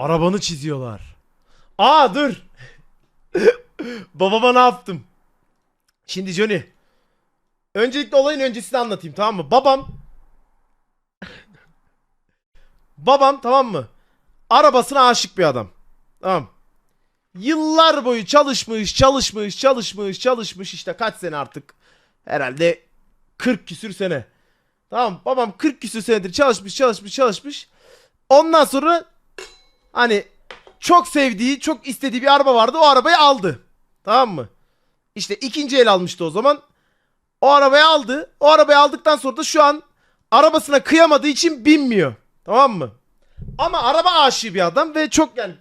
Arabanı çiziyorlar. Aa dur. Babama ne yaptım? Şimdi Johnny. Öncelikle olayın öncesini anlatayım tamam mı? Babam Babam tamam mı? Arabasına aşık bir adam. Tamam. Yıllar boyu çalışmış, çalışmış, çalışmış, çalışmış işte kaç sene artık? Herhalde 40 küsür sene. Tamam babam 40 küsür senedir çalışmış, çalışmış, çalışmış. Ondan sonra hani çok sevdiği, çok istediği bir araba vardı. O arabayı aldı. Tamam mı? İşte ikinci el almıştı o zaman. O arabayı aldı. O arabayı aldıktan sonra da şu an arabasına kıyamadığı için binmiyor. Tamam mı? Ama araba aşığı bir adam ve çok yani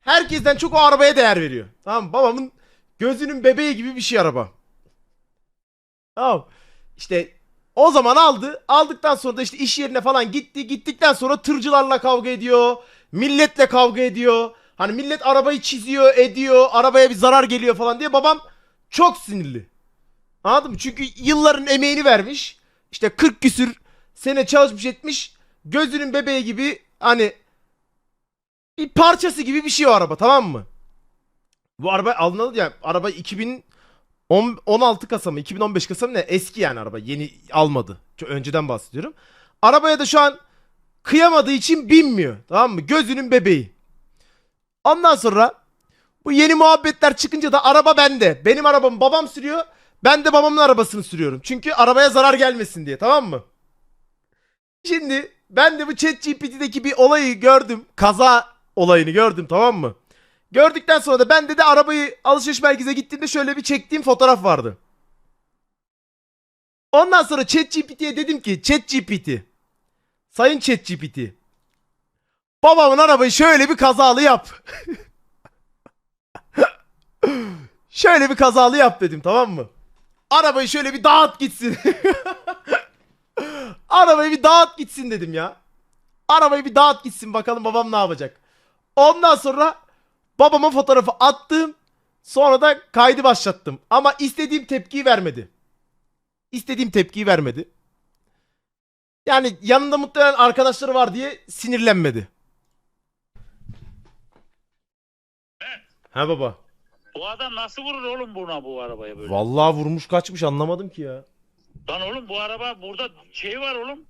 herkesten çok o arabaya değer veriyor. Tamam mı? Babamın gözünün bebeği gibi bir şey araba. Tamam. İşte o zaman aldı. Aldıktan sonra da işte iş yerine falan gitti. Gittikten sonra tırcılarla kavga ediyor. Milletle kavga ediyor. Hani millet arabayı çiziyor, ediyor. Arabaya bir zarar geliyor falan diye babam çok sinirli. Anladın mı? Çünkü yılların emeğini vermiş. İşte 40 küsür sene çalışmış etmiş. Gözünün bebeği gibi hani bir parçası gibi bir şey o araba tamam mı? Bu araba alınalı yani araba 2016 Kasım mı 2015 Kasım ne eski yani araba yeni almadı. Çok önceden bahsediyorum. Arabaya da şu an kıyamadığı için binmiyor tamam mı? Gözünün bebeği. Ondan sonra bu yeni muhabbetler çıkınca da araba bende. Benim arabamı babam sürüyor. Ben de babamın arabasını sürüyorum. Çünkü arabaya zarar gelmesin diye tamam mı? Şimdi ben de bu ChatGPT'deki bir olayı gördüm. Kaza olayını gördüm tamam mı? Gördükten sonra da ben de de arabayı alışveriş merkezine gittiğimde şöyle bir çektiğim fotoğraf vardı. Ondan sonra ChatGPT'ye dedim ki ChatGPT Sayın ChatGPT Babamın arabayı şöyle bir kazalı yap. şöyle bir kazalı yap dedim tamam mı? Arabayı şöyle bir dağıt gitsin. Arabayı bir dağıt gitsin dedim ya. Arabayı bir dağıt gitsin bakalım babam ne yapacak. Ondan sonra babama fotoğrafı attım. Sonra da kaydı başlattım. Ama istediğim tepkiyi vermedi. İstediğim tepkiyi vermedi. Yani yanında muhtemelen arkadaşları var diye sinirlenmedi. Ha baba. Bu adam nasıl vurur oğlum buna bu arabaya böyle? Vallahi vurmuş kaçmış anlamadım ki ya. Lan oğlum bu araba burada şey var oğlum.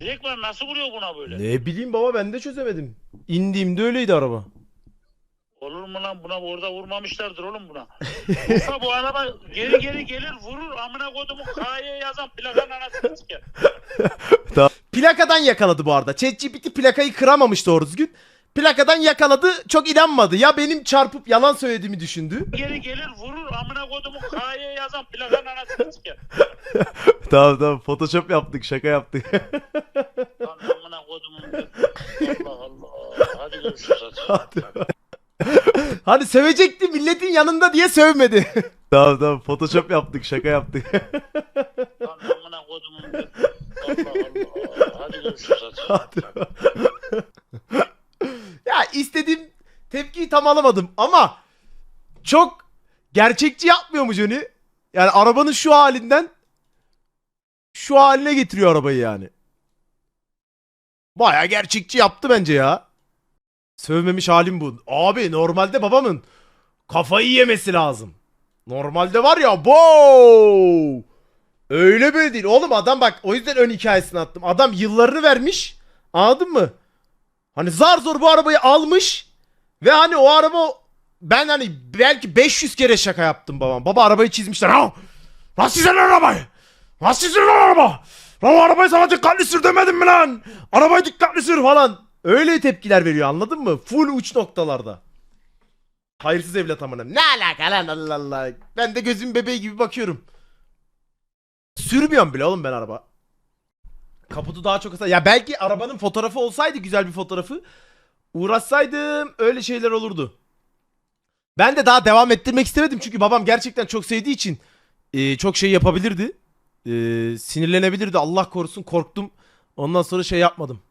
Direkt var nasıl vuruyor buna böyle? Ne bileyim baba ben de çözemedim. İndiğimde öyleydi araba. Mu lan buna orada vurmamışlardır oğlum buna. Yoksa bu araba geri geri gelir vurur amına kodumu K'ya yazan plakanın anasını siker. Plakadan yakaladı bu arada. ChatGPT plakayı kıramamış doğru düzgün. Plakadan yakaladı çok inanmadı. Ya benim çarpıp yalan söylediğimi düşündü. Geri gelir vurur amına kodumu K'ya yazan plakanın anasını siker. tamam tamam photoshop yaptık şaka yaptık. Lan amına kodumu. Allah Allah. Hadi görüşürüz hadi. Hani sövecekti milletin yanında diye sövmedi. tamam tamam photoshop yaptık şaka yaptık. Lan amına kodumu. Allah Allah. Hadi görüşürüz hadi. ya istediğim tepkiyi tam alamadım ama çok gerçekçi yapmıyor mu Johnny? Yani arabanın şu halinden şu haline getiriyor arabayı yani. Baya gerçekçi yaptı bence ya. Sövmemiş halim bu. Abi normalde babamın kafayı yemesi lazım. Normalde var ya bo Öyle böyle değil. Oğlum adam bak o yüzden ön hikayesini attım. Adam yıllarını vermiş. Anladın mı? Hani zar zor bu arabayı almış. Ve hani o araba ben hani belki 500 kere şaka yaptım babam. Baba arabayı çizmişler. Ha! Nasıl lan arabayı? Nasıl lan araba? Lan o arabayı sana dikkatli sür demedim mi lan? Arabayı dikkatli sür falan. Öyle tepkiler veriyor anladın mı? Full uç noktalarda. Hayırsız evlat amına. Ne alaka lan Allah Allah. Ben de gözüm bebeği gibi bakıyorum. Sürmüyorum bile oğlum ben araba. Kaputu daha çok Ya belki arabanın fotoğrafı olsaydı güzel bir fotoğrafı. Uğraşsaydım öyle şeyler olurdu. Ben de daha devam ettirmek istemedim çünkü babam gerçekten çok sevdiği için e, çok şey yapabilirdi. E, sinirlenebilirdi Allah korusun korktum. Ondan sonra şey yapmadım.